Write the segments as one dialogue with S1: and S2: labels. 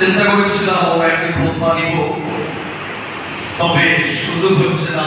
S1: চিন্তা করেছিলাম ও একটি খোদবা নিব তবে সুযোগ হচ্ছে না।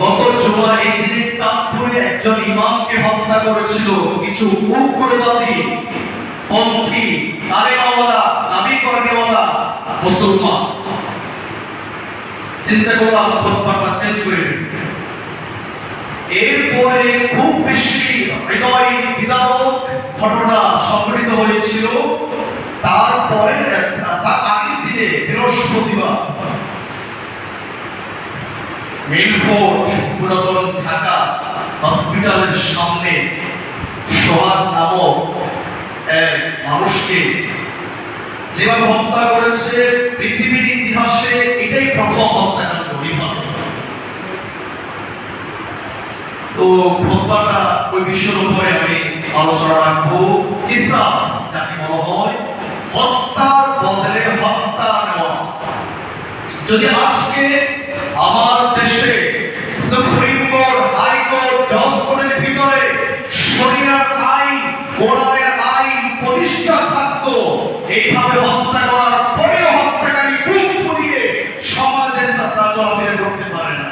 S1: গত জুমা এই দিনে চাঁদপুরে একজন ইমামকে হত্যা করেছিল। কিছু উগ্রবাদী, পন্থী কর্মীওয়ালা মুসলমান। চিন্তা করলাম এরপরে খুব বেশি হৃদয় বিদারক ঘটনা সংঘটিত হয়েছিল। তারপরে তার আগের দিনে বৃহস্পতিবার। মিলফোর্ড পুরাতন ঢাকা হসপিটালের সামনে সোহাগ নামক এক মানুষকে যেভাবে হত্যা করেছে, পৃথিবীর ইতিহাসে এটাই প্রথম হত্যাকাণ্ড এইভাবে তো খোদবাটা ওই বিষয়ের উপরে আমি আলোচনা রাখব। কিসাস, যাকে বলা হয় হত্যার বদলে হত্যা নেওয়া। যদি আজকে আমার দেশে সুপ্রিম কোর্ট হাইকোর্ট ভিতরে আইন আইন প্রতিষ্ঠা থাকতো, এইভাবে হত্যা করার পরেও হত্যাকারী ফুরিয়ে সমাজের যাত্রা চলাফেরা করতে পারে না।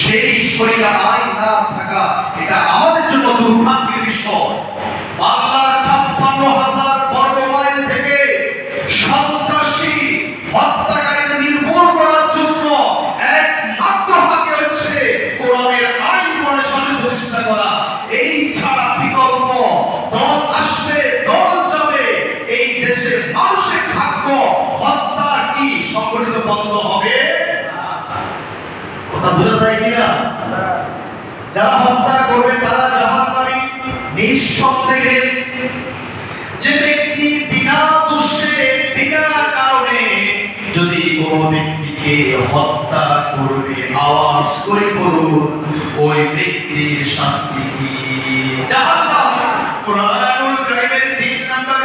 S1: সেই শরীরে আইন না থাকা, এটা আমাদের জন্য দুর্ভাগ্যের বিষয় বাংলার ছাপ্পান্ন হাজার বর্গ মাইল থেকে সন্ত্রাসী হত্যাকারীদের নির্মূল করার জন্য একমাত্র হাতে হচ্ছে কোরআনের আইন করে সঠিক প্রতিষ্ঠা করা এই ছাড়া বিকল্প দল আসবে দল যাবে এই দেশের মানুষের ভাগ্য হত্যা কি সংগঠিত বন্ধ হবে কথা বোঝা যায় কিনা যারা হত্যা করবে তারা জাহান্নামী নিঃসন্দেহে যে ব্যক্তি বিনা দোষে, বিনা কারণে যদি কোনো ব্যক্তিকে হত্যা করবে, আওয়াজ করে করুন ওই ব্যক্তির শাস্তি কি? কোরআনুল কারীমের 3 নম্বর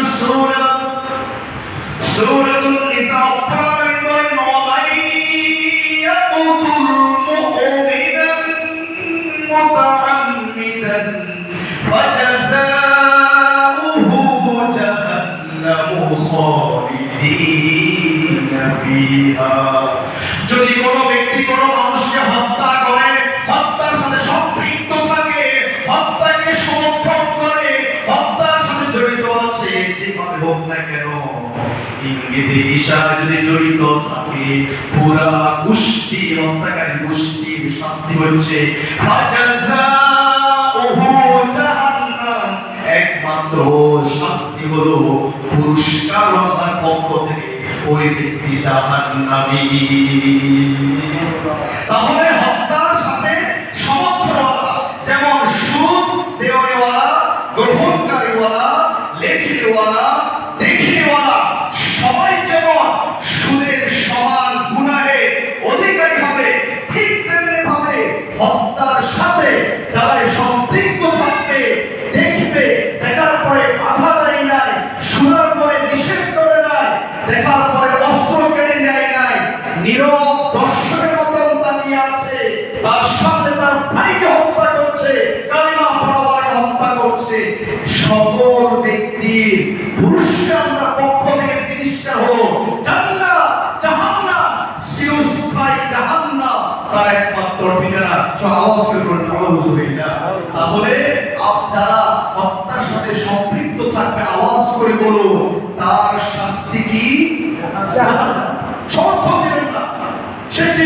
S1: যদি কোনো ব্যক্তি কোনো মানুষকে হত্যা করে, হত্যার সাথে সম্পৃক্ত থাকে, হত্যাকে সমর্থন করে, হত্যার সাথে জড়িত আছে, যেভাবে হোক না কেন যদি জড়িত থাকে, পুরা হত্যাকারী গোষ্ঠীর শাস্তি হচ্ছে একমাত্র শাস্তি হলো পুরস্কার পক্ষ থেকে। ওই ব্যক্তি জাহান্নামী তাহলে হত্যার সাথে যেমন সুদ দেওয়ানেওয়ালা গ্রহণকারীওয়ালা লেখিওয়ালা দেখিনেওয়ালা সবাই যেমন সুদের সমান গুনাহের অধিকারী হবে ঠিক তেমনি ভাবে হত্যার সাথে যারা সম্পৃক্ত থাকবে দেখবে দেখার পরে বাধা দেয় নাই শোনার পরে নিষেধ করে নাই দেখার পরে অস্ত্র কেড়ে নেয় নাই নীরব দর্শকের মতন দাঁড়িয়ে আছে তার সামনে তার ভাইকে হত্যা করছে, কালিমা পড়াওয়ালাকে হত্যা করছে। সকল ব্যক্তির পুরস্কার আমরা পক্ষ থেকে তিরিশটা হলো জান্নাত, জাহান্নাম, চিরস্থায়ী জাহান্নাম, তার একমাত্র ঠিকানা। সব আওয়াজ করে বলুন তাহলে আপ যারা হত্যার সাথে সম্পৃক্ত থাকবে, আওয়াজ করে বলুন, তার শাস্তি কি? জাহান্নাম। সমর্থন দেবেন না। সে যে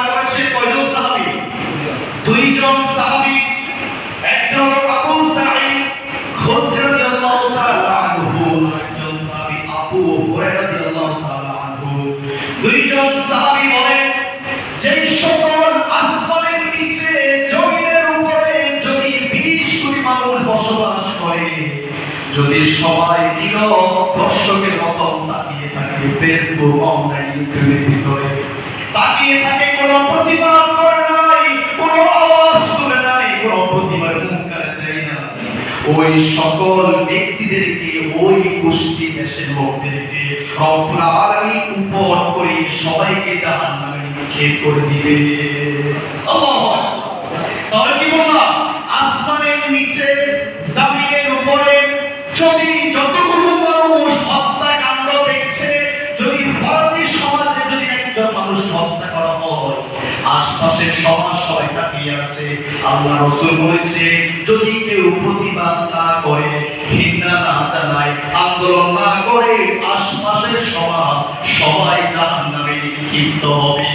S1: দুইজন সাহাবী, একজন আবু সাঈদ খুদ্র রাদিয়াল্লাহু তাআলা আনহু একজন সাহাবী আবু হুরায়রা রাদিয়াল্লাহু তাআলা আনহু। দুইজন সাহাবী সকল আসমানের নিচে, জমিনের উপরে যদি 20 কোটি মানুষ বসবাস করে,
S2: যদি সবাই নীরব দর্শকের মতো তাকিয়ে থাকে ফেসবুক অনলাইন ইউটিউবের ভিতরে, তাকিয়ে থাকে সকল ব্যক্তিদেরকে ওই গোষ্ঠী দেশের লোকদেরকে করে সবাইকে করে দিবে। তাহলে কি বললাম? আসমানের নিচে উপরে যদি যতগুলো মানুষ দেখছে, যদি ফরাসি সমাজে যদি একজন মানুষ হত্যা করা হয়, আশপাশের সমাজ সবাই তাকিয়ে আছে। আল্লাহ রসুল বলেছে, যদি প্রতিবাদ না করে, ঘৃণা না জানায়, আন্দোলন না করে, আশপাশের সমাজ, সবাই জাহান্নামে নিক্ষিপ্ত হবে।